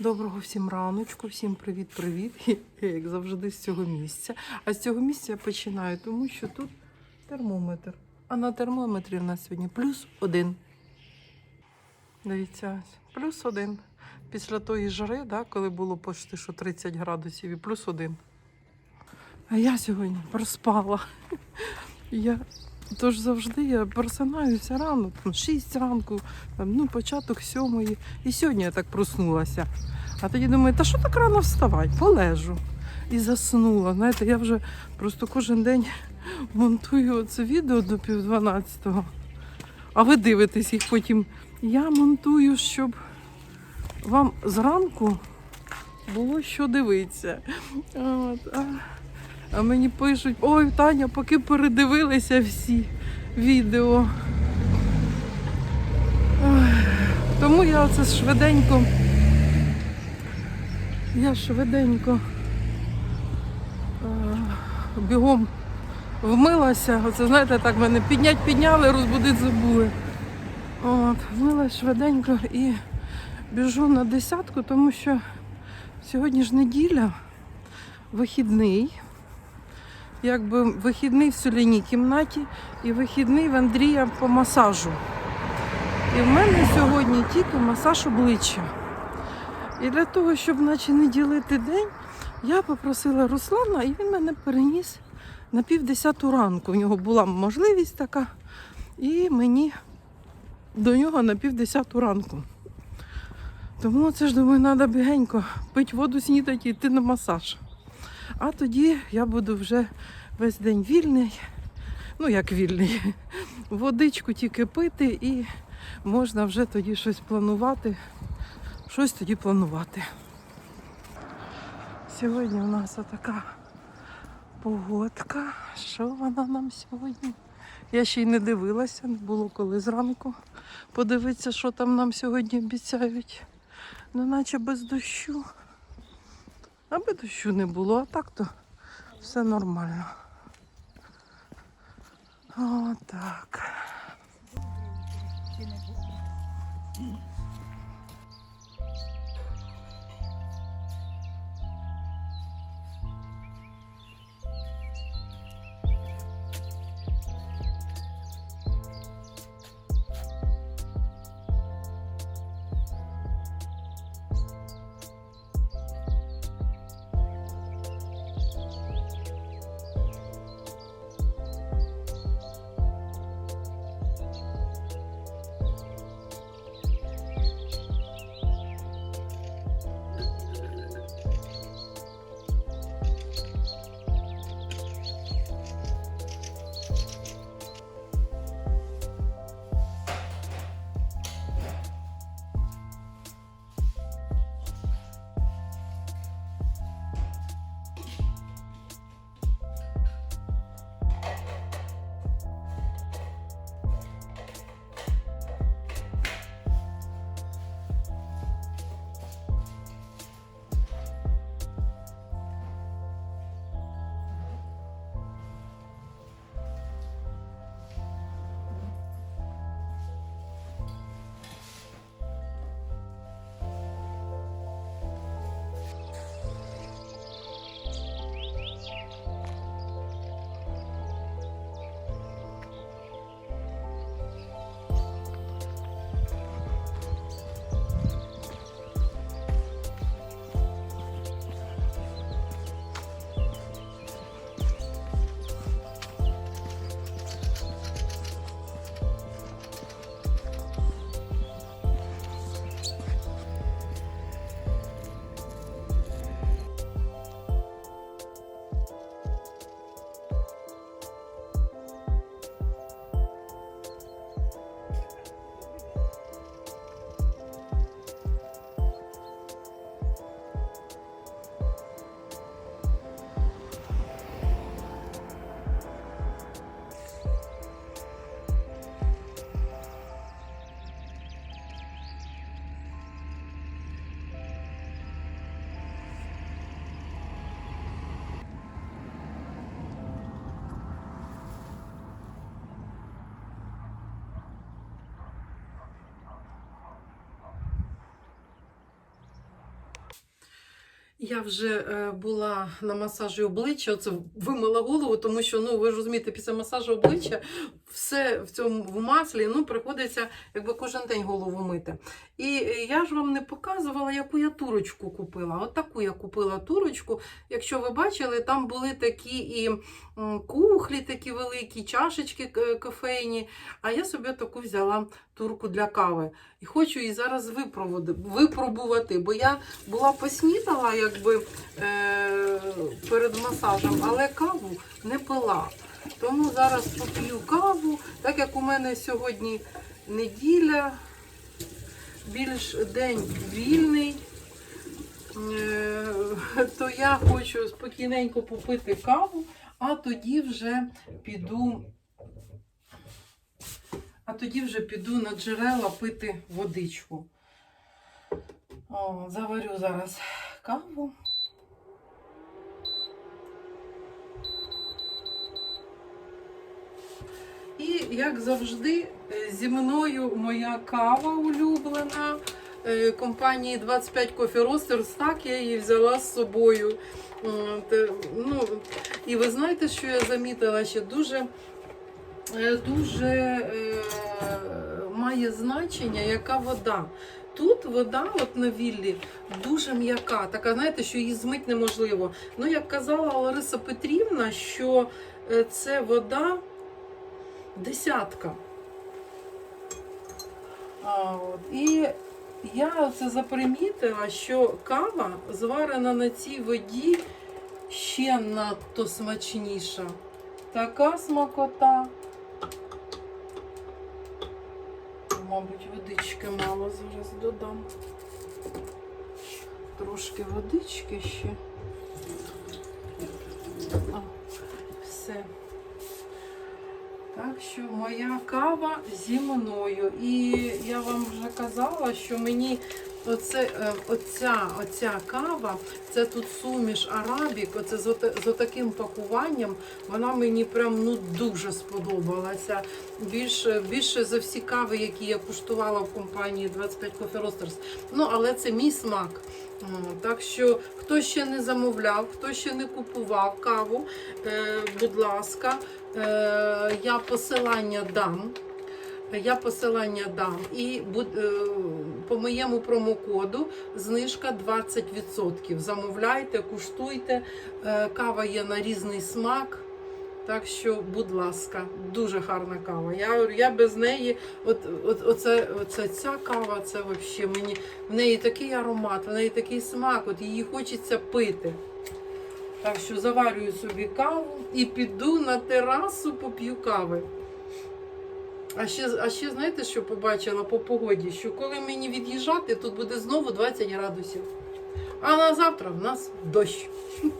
Доброго всім раночку, всім привіт-привіт. Як завжди, з цього місця. А з цього місця я починаю, тому що тут термометр. А на термометрі в нас сьогодні плюс один. Дивіться, плюс один. Після тої жари, да, коли було почти що 30 градусів, і плюс один. А я сьогодні проспала. Я Тож завжди я просинаюся рано, там 6 ранку, там, ну, початок сьомої. І сьогодні я так проснулася. А тоді думаю, та що так рано вставати? Полежу. І заснула. Знаєте, я вже просто кожен день монтую це відео до пів дванадцятого. А ви дивитесь їх потім. Я монтую, щоб вам зранку було що дивитися. От. А мені пишуть, ой, Таня, поки передивилися всі відео. Тому я оце швиденько. Я швиденько е, бігом вмилася. Оце, знаєте, так мене піднять, підняли, розбудити забули. От, вмилась швиденько і біжу на десятку, тому що сьогодні ж неділя, вихідний якби вихідний в соляній кімнаті і вихідний в Андрія по масажу. І в мене сьогодні тільки масаж обличчя. І для того, щоб наче не ділити день, я попросила Руслана, і він мене переніс на півдесяту ранку. У нього була можливість така, і мені до нього на півдесяту ранку. Тому це ж думаю, треба бігенько пити воду, снідати і йти на масаж. А тоді я буду вже весь день вільний. Ну, як вільний. Водичку тільки пити і можна вже тоді щось планувати. Щось тоді планувати. Сьогодні у нас отака погодка. Що вона нам сьогодні? Я ще й не дивилася, не було коли зранку подивитися, що там нам сьогодні обіцяють. Ну, наче без дощу. Аби дощу не було, а так то все нормально. Отак. Я вже е, була на масажі обличчя, це вимила голову, тому що ну ви розумієте, після масажу обличчя все в цьому в маслі ну приходиться якби кожен день голову мити. І е, я ж вам не показувала, яку я турочку купила. От таку я купила турочку. Якщо ви бачили, там були такі і кухлі, такі великі, чашечки е, кофейні. А я собі таку взяла турку для кави. І хочу її зараз випробувати, бо я була поснідала якби е, перед масажем, але каву не пила. Тому зараз поп'ю каву, так як у мене сьогодні неділя, більш день вільний, е, то я хочу спокійненько попити каву, а тоді вже піду. А тоді вже піду на джерела пити водичку. О, заварю зараз каву. І, як завжди, е, зі мною моя кава улюблена е, компанії 25 Coffee Roasters. Так, я її взяла з собою. Ну, і ви знаєте, що я замітила ще дуже, е, дуже має значення, яка вода. Тут вода, от на віллі, дуже м'яка, така, знаєте, що її змить неможливо. Ну, як казала Лариса Петрівна, що це вода десятка. А, от. І я це запримітила, що кава зварена на цій воді ще надто смачніша. Така смакота. Мабуть, водички мало зараз додам. Трошки водички ще. А, все. Так що моя кава зі мною. І я вам вже казала, що мені оце, е, оця, оця кава, це тут суміш арабік, оце з, з отаким пакуванням, вона мені прям ну дуже сподобалася. Більше, більше за всі кави, які я куштувала в компанії 25 Coffee Roasters. Ну, але це мій смак. Так що, хто ще не замовляв, хто ще не купував каву, е, будь ласка, е, я посилання дам. Я посилання дам. І по моєму промокоду знижка 20%. Замовляйте, куштуйте. Е, Кава є на різний смак. Так що, будь ласка, дуже гарна кава. Я, я без неї, от, от, оце, оце, ця кава, це взагалі мені. В неї такий аромат, в неї такий смак, от її хочеться пити. Так що заварюю собі каву і піду на терасу, поп'ю кави. А ще, а ще знаєте, що побачила по погоді? Що коли мені від'їжджати, тут буде знову 20 градусів. А на завтра в нас дощ.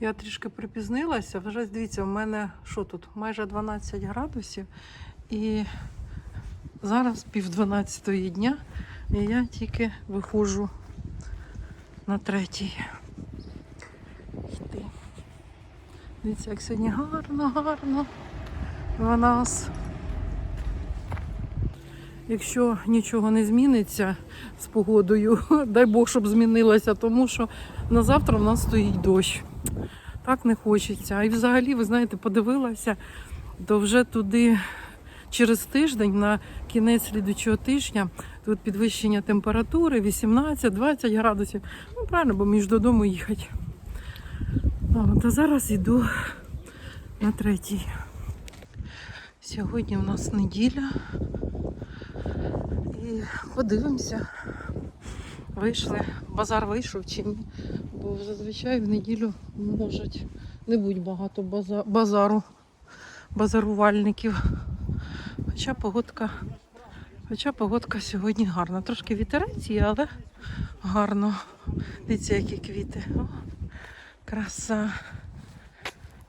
Я трішки припізнилася. Вже дивіться, у мене що тут? Майже 12 градусів. І зараз пів 12 дня. І я тільки виходжу на третій. Дивіться, як сьогодні гарно, гарно в нас. Якщо нічого не зміниться з погодою, дай Бог, щоб змінилося, тому що на завтра в нас стоїть дощ. Так не хочеться. І взагалі, ви знаєте, подивилася, то вже туди через тиждень, на кінець слідучого тижня, тут підвищення температури 18-20 градусів. Ну, правильно, бо між додому їхати. А зараз йду на третій. Сьогодні у нас неділя. І подивимося, вийшли, базар вийшов чи ні. Бо зазвичай в неділю можуть не бути багато базару, базарувальників. Хоча погодка, хоча погодка сьогодні гарна. Трошки вітерець є, але гарно. Дивіться, які квіти. О, краса.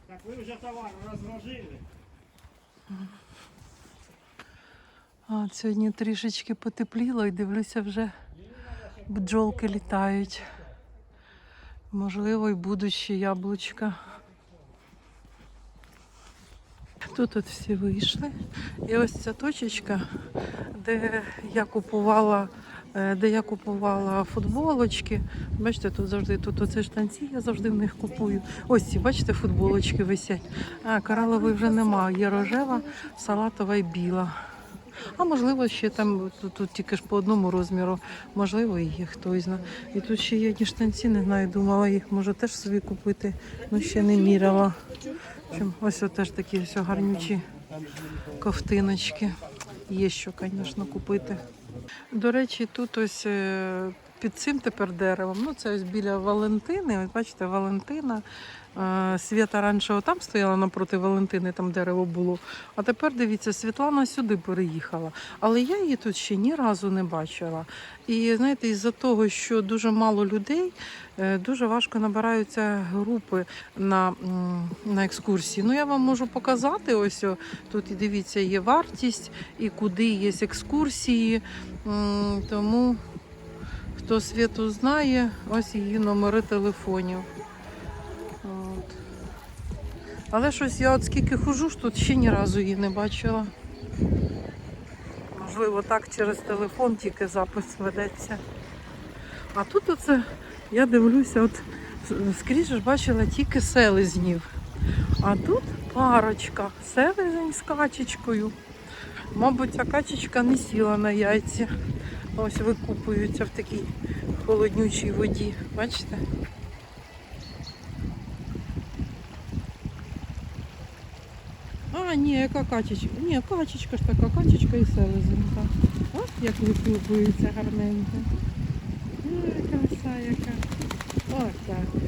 Так вы уже товар разложили. А, сьогодні трішечки потепліло і дивлюся, вже бджолки літають. Можливо, і будуть ще яблучка. Тут от всі вийшли. І ось ця точечка, де я купувала де я купувала футболочки. Бачите, тут завжди тут оце штанці, я завжди в них купую. Ось ці, бачите, футболочки висять. А, коралової вже немає. Є рожева, салатова і біла. А можливо, ще там тут, тут тільки ж по одному розміру, можливо, і є хтось знає. І тут ще є одні штанці, не знаю, думала їх може теж собі купити, ну ще не міряла. Ось теж такі все гарнючі ковтиночки. Є що, звісно, купити. До речі, тут ось е, під цим тепер деревом. Ну, це ось біля Валентини. Ось бачите, Валентина. Е, Свята раніше там стояла напроти Валентини, там дерево було. А тепер дивіться, Світлана сюди переїхала. Але я її тут ще ні разу не бачила. І знаєте, із-за того, що дуже мало людей, е, дуже важко набираються групи на, на екскурсії. Ну, я вам можу показати. Ось тут дивіться, є вартість, і куди є екскурсії. Тому хто світу знає, ось її номери телефонів. От. Але щось я от скільки хожу, ж тут ще ні разу її не бачила. Можливо, так через телефон тільки запис ведеться. А тут оце я дивлюся, от скрізь ж бачила тільки селезнів. А тут парочка, селезень з качечкою. Мабуть, ця качечка не сіла на яйці. Ось викупуються в такій холоднючій воді. Бачите? А, ні, яка качечка. Ні, качечка ж така, качечка і селезенка. Ось як викупуються гарненько. Ой, краса яка. Ось так.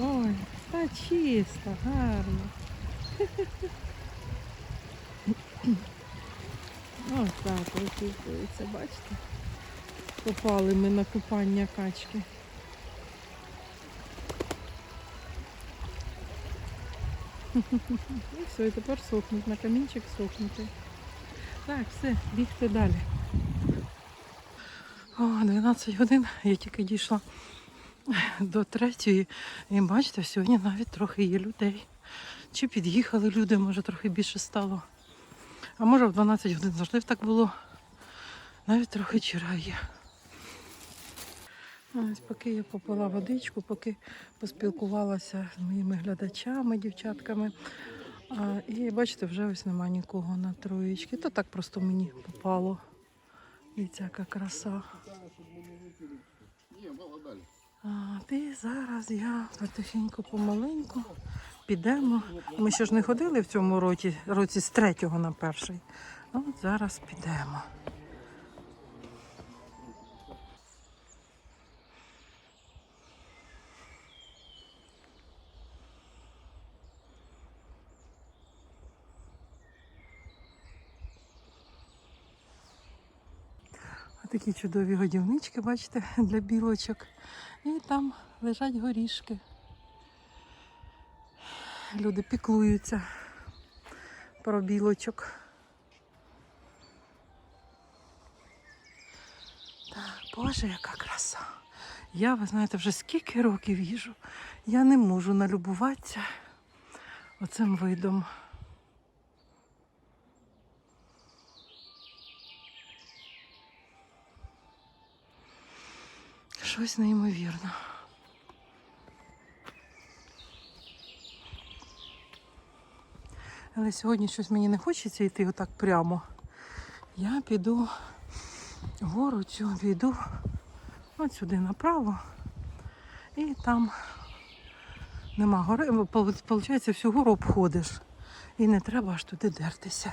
Ой, та чисто, гарно. Ось так викупується, бачите? Попали ми на купання качки. І все, і тепер сохнуть, на камінчик сохнути. Так, все, бігти далі. О, 12 годин, я тільки дійшла до третьої. І бачите, сьогодні навіть трохи є людей. Чи під'їхали люди, може трохи більше стало. А може в 12 годин завжди так було. Навіть трохи черга є. Ось поки я попила водичку, поки поспілкувалася з моїми глядачами, дівчатками. А, і бачите, вже ось нема нікого на троєчки. То так просто мені попало. Дивіться, яка краса. А, і зараз я потихеньку помаленьку підемо. Ми ще ж не ходили в цьому році, році з третього на перший. А От зараз підемо. Такі чудові годівнички, бачите, для білочок. І там лежать горішки. Люди піклуються про білочок. Так, Боже, яка краса. Я, ви знаєте, вже скільки років їжу. Я не можу налюбуватися оцим видом. Щось неймовірне. Але сьогодні щось мені не хочеться йти отак прямо. Я піду вгору цю піду от сюди направо. І там нема гори. Виходить, всю гору обходиш. І не треба аж туди дертися.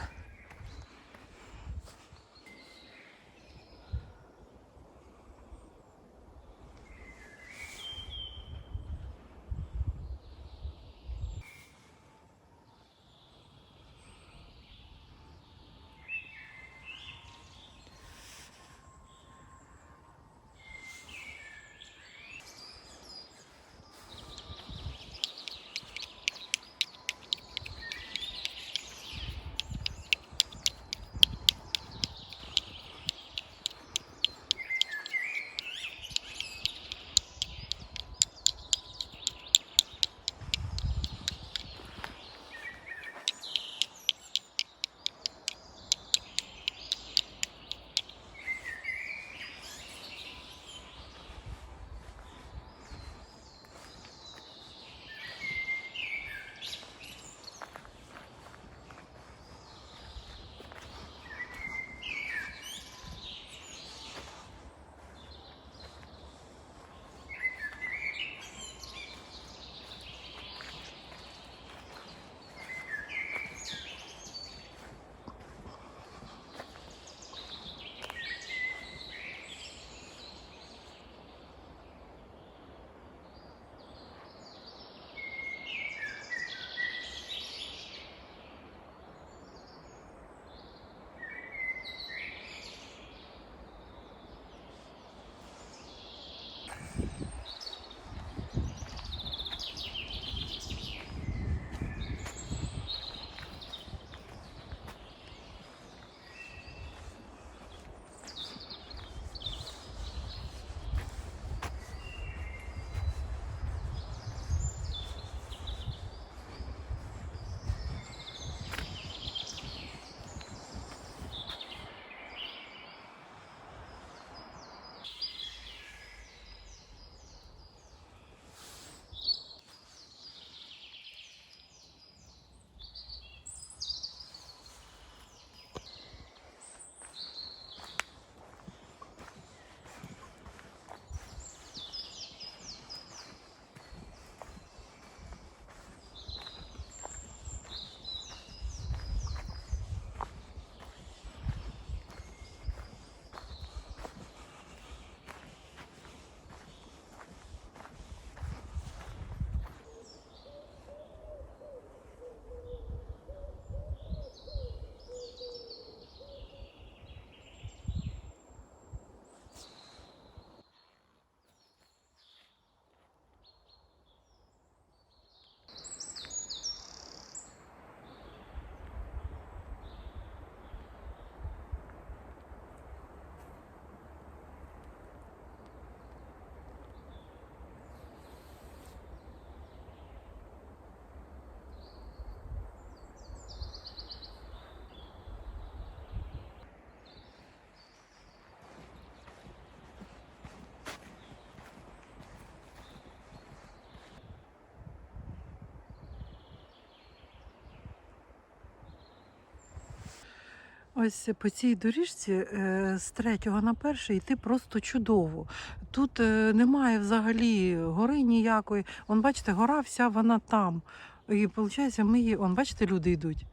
Ось по цій доріжці е, з третього на перший йти просто чудово. Тут е, немає взагалі гори ніякої. Вон, бачите, гора вся вона там. І виходить, ми її, он, бачите, люди йдуть.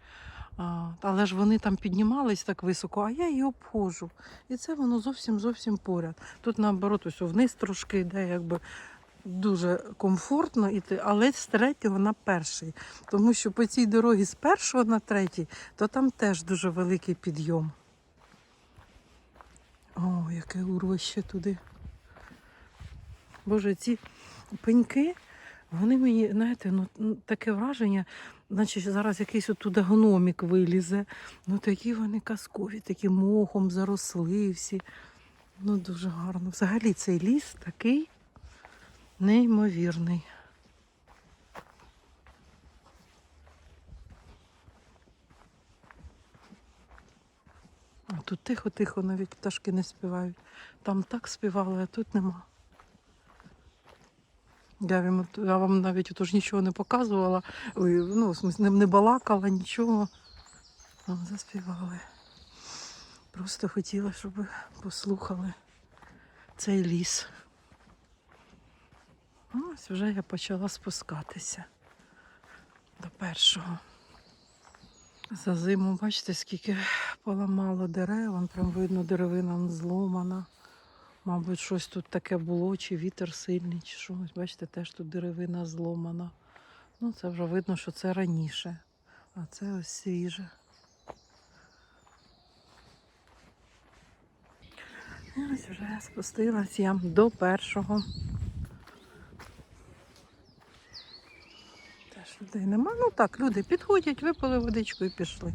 Але ж вони там піднімались так високо, а я її обходжу. І це воно зовсім зовсім поряд. Тут наоборот, ось вниз трошки йде, якби дуже комфортно йти, але з третього на перший. Тому що по цій дорозі з першого на третій, то там теж дуже великий підйом. О, яке урвище туди. Боже, ці пеньки, вони мені, знаєте, ну ну, таке враження, наче зараз якийсь оттуда гномік вилізе. Ну такі вони казкові, такі мохом заросли всі. Ну дуже гарно. Взагалі цей ліс такий неймовірний. А тут тихо-тихо, навіть пташки не співають. Там так співали, а тут нема. Я вам, я вам навіть отож нічого не показувала, ну, в не, не балакала, нічого. А, заспівали. Просто хотіла, щоб послухали цей ліс. Ось вже я почала спускатися до першого. За зиму, бачите, скільки поламало дерев, вон прям видно, деревина зломана. Мабуть, щось тут таке було, чи вітер сильний, чи що. Ось Бачите, теж тут деревина зломана. Ну, це вже видно, що це раніше. А це ось свіже. І ось вже спустилась я до першого. Людей нема. Ну так, люди підходять, випили водичку і пішли.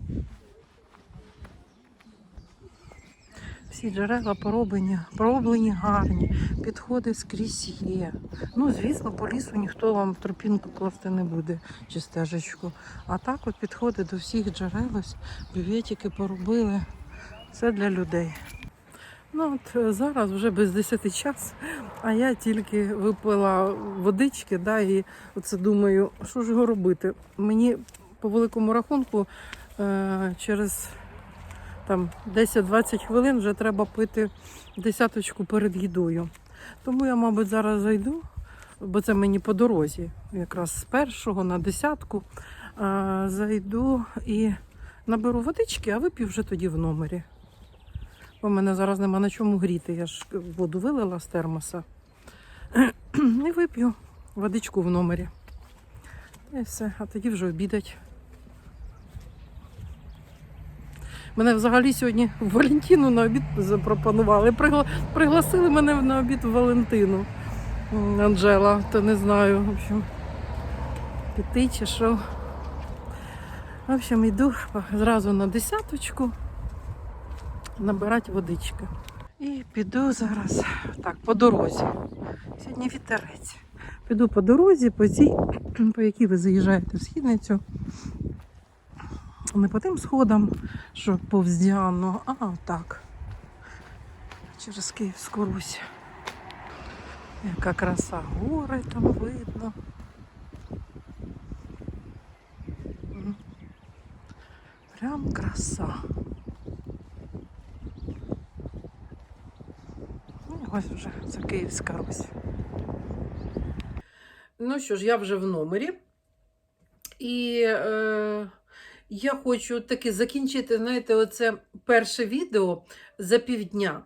Всі джерела пороблені, пороблені гарні, підходи скрізь є. Ну, звісно, по лісу ніхто вам тропінку класти не буде чи стежечку. А так от підходи до всіх джерел, ось бюветики поробили. Це для людей. Ну от е, зараз вже без 10 час, а я тільки випила водички, да, і оце думаю, що ж його робити. Мені по великому рахунку е- через там 10-20 хвилин вже треба пити десяточку перед їдою. Тому я, мабуть, зараз зайду, бо це мені по дорозі, якраз з першого на десятку. Зайду і наберу водички, а вип'ю вже тоді в номері. Бо в мене зараз нема на чому гріти. Я ж воду вилила з термоса. І вип'ю водичку в номері. І все, а тоді вже обідать. Мене взагалі сьогодні Валентину на обід запропонували. Пригла... Пригласили мене на обід Валентину. Анжела, то не знаю, в общем, піти чи що. В общем, йду зразу на десяточку набирати водички. І піду зараз так, по дорозі. Сьогодні вітерець. Піду по дорозі, по цій, по якій ви заїжджаєте в східницю. Не по тим сходам, що повз Діану, а так. Через Київську Русь. Яка краса гори там видно. Прям краса. Ну, і Ось вже це Київська Русь. Ну що ж, я вже в номері. І е, я хочу таки закінчити, знаєте, оце перше відео за півдня.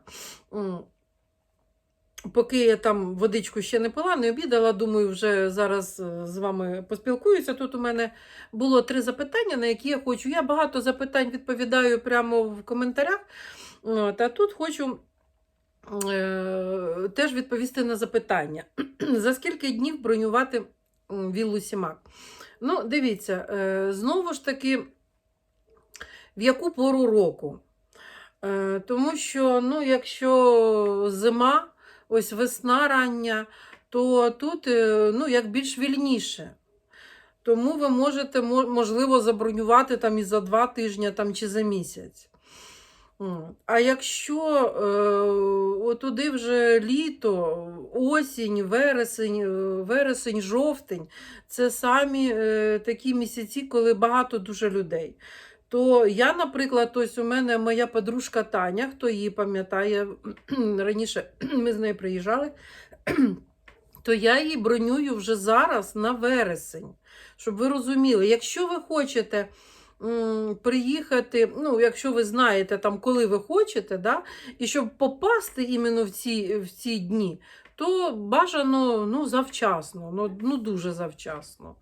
Поки я там водичку ще не пила, не обідала, думаю, вже зараз е, з вами поспілкуюся. Тут у мене було три запитання, на які я хочу. Я багато запитань відповідаю прямо в коментарях. От, а тут хочу теж відповісти на запитання. За скільки днів бронювати віллу Сімак? Ну, дивіться, е, знову ж таки, в яку пору року? Е, Тому що, ну, якщо зима, ось весна рання, то тут е, ну, як більш вільніше. Тому ви можете, можливо, забронювати там і за два тижні там, чи за місяць. А якщо е, отуди вже літо, осінь, вересень, е, вересень, жовтень, це самі е, такі місяці, коли багато дуже людей. То я, наприклад, ось у мене моя подружка Таня, хто її пам'ятає, раніше ми з нею приїжджали, то я її бронюю вже зараз на вересень. Щоб ви розуміли, якщо ви хочете приїхати, ну, якщо ви знаєте, там, коли ви хочете, да, і щоб попасти іменно в ці, в ці дні, то бажано ну, завчасно, ну, ну дуже завчасно.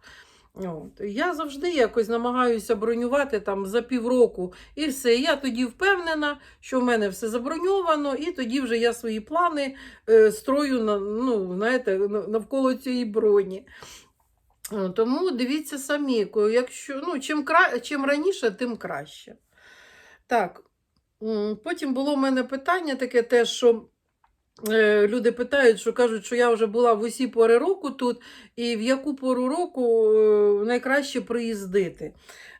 От. Я завжди якось намагаюся бронювати там за півроку і все. Я тоді впевнена, що в мене все заброньовано, і тоді вже я свої плани е, строю на, ну, знаєте, навколо цієї броні. Е, Тому дивіться самі, якщо, ну, чим, кра... чим раніше, тим краще. Так, потім було в мене питання таке теж, що е, люди питають, що кажуть, що я вже була в усі пори року тут, і в яку пору року е, найкраще приїздити.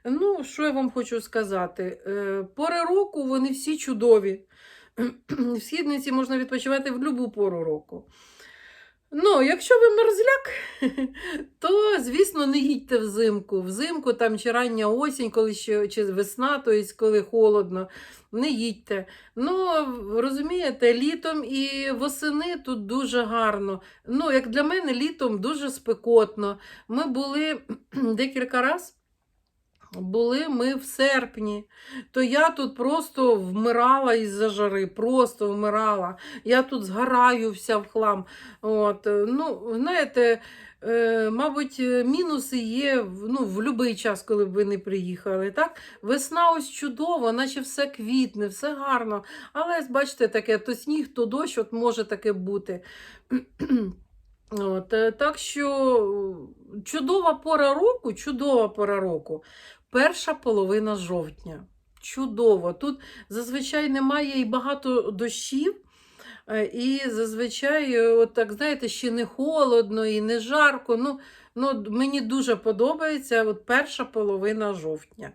Ну, що я вам хочу сказати? Е, Пори року вони всі чудові. В східниці можна відпочивати в будь-яку пору року. Ну, якщо ви мерзляк, то, звісно, не їдьте взимку. Взимку там чи рання осінь, коли ще чи весна, тобто коли холодно, не їдьте. Ну, розумієте, літом і восени тут дуже гарно. Ну, як для мене, літом дуже спекотно. Ми були декілька разів. Були ми в серпні, то я тут просто вмирала із-за жари, просто вмирала. Я тут згораю вся в хлам. От, ну, знаєте, е, мабуть, е, мінуси є ну, в будь-який час, коли б ви не приїхали. Так? Весна ось чудово, наче все квітне, все гарно. Але бачите, таке то сніг, то дощ, от може таке бути. От, е, так що чудова пора року, чудова пора року. Перша половина жовтня. Чудово. Тут зазвичай немає і багато дощів. Е, І зазвичай, е, от так знаєте, ще не холодно і не жарко. Ну, ну, мені дуже подобається от перша половина жовтня.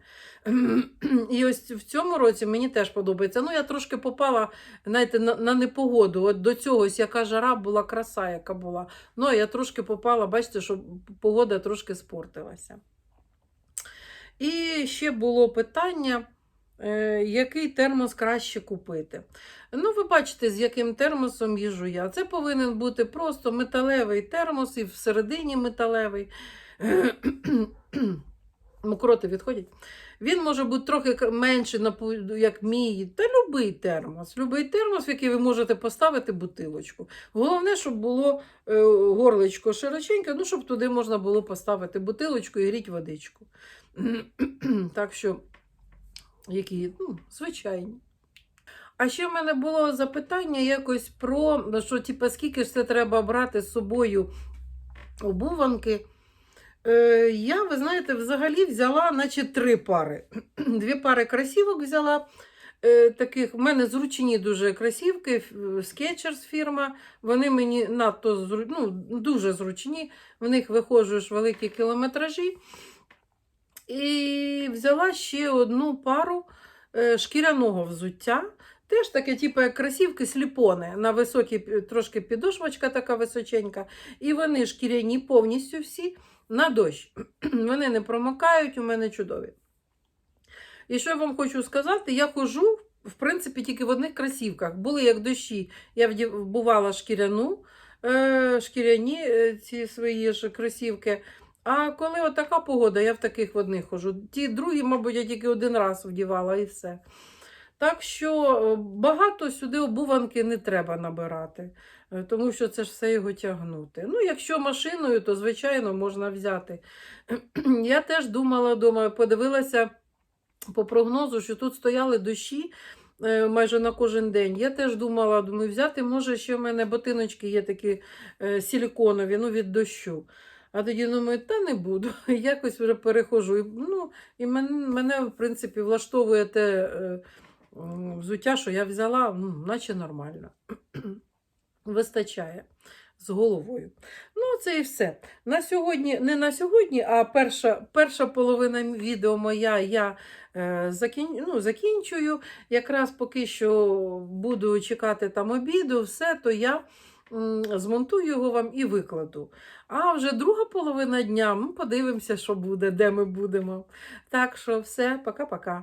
І ось в цьому році мені теж подобається. Ну, я трошки попала знаєте, на, на непогоду. От до цього ось яка жара була краса, яка була. Ну, а я трошки попала, бачите, що погода трошки спортилася. І ще було питання. Е, який термос краще купити. Ну, ви бачите, з яким термосом їжу я. Це повинен бути просто металевий термос і всередині металевий. Мокроти відходять. Він може бути трохи напу- як мій, та любий термос. Любий термос, в який ви можете поставити бутилочку. Головне, щоб було е, горлечко широченьке, ну, щоб туди можна було поставити бутилочку і гріть водичку. так що які ну, звичайні. А ще в мене було запитання якось про ну, що, типу, скільки ж це треба брати з собою обуванки. Е, я, ви знаєте, взагалі взяла, наче три пари. Дві пари кросівок взяла. Е, таких, в мене зручні дуже кросівки, Skechers фірма. Вони мені надто зру- ну, дуже зручні, в них виходжу ж великі кілометражі. І взяла ще одну пару е, шкіряного взуття. Теж таке, типу, як кросівки, сліпони. На високій трошки підошвочка така височенька. І вони шкіряні повністю всі на дощ. Вони не промокають, у мене чудові. І що я вам хочу сказати, я хожу, в принципі, тільки в одних кросівках. Були як дощі, я вбувала шкіряну, е, шкіряні е, ці свої ж кросівки. А коли отака погода, я в таких в одних хожу. Ті другі, мабуть, я тільки один раз вдівала і все. Так що е, багато сюди обуванки не треба набирати, е, тому що це ж все його тягнути. Ну, якщо машиною, то звичайно можна взяти. Я теж думала, думаю, подивилася по прогнозу, що тут стояли дощі е, майже на кожен день. Я теж думала, думаю, взяти, може, ще в мене ботиночки є такі силіконові, ну, від дощу. А тоді думаю, та не буду. Якось вже перехожу. І, ну, і мене, мене, в принципі, влаштовує те е, взуття, що я взяла, ну, наче нормально. Вистачає з головою. Ну, це і все. На сьогодні, не на сьогодні, а перша, перша половина відео моя я е, закін, ну, закінчую. Якраз поки що буду чекати там обіду, все, то я змонтую його вам і викладу. А вже друга половина дня, ми подивимося, що буде, де ми будемо. Так що все, пока-пока.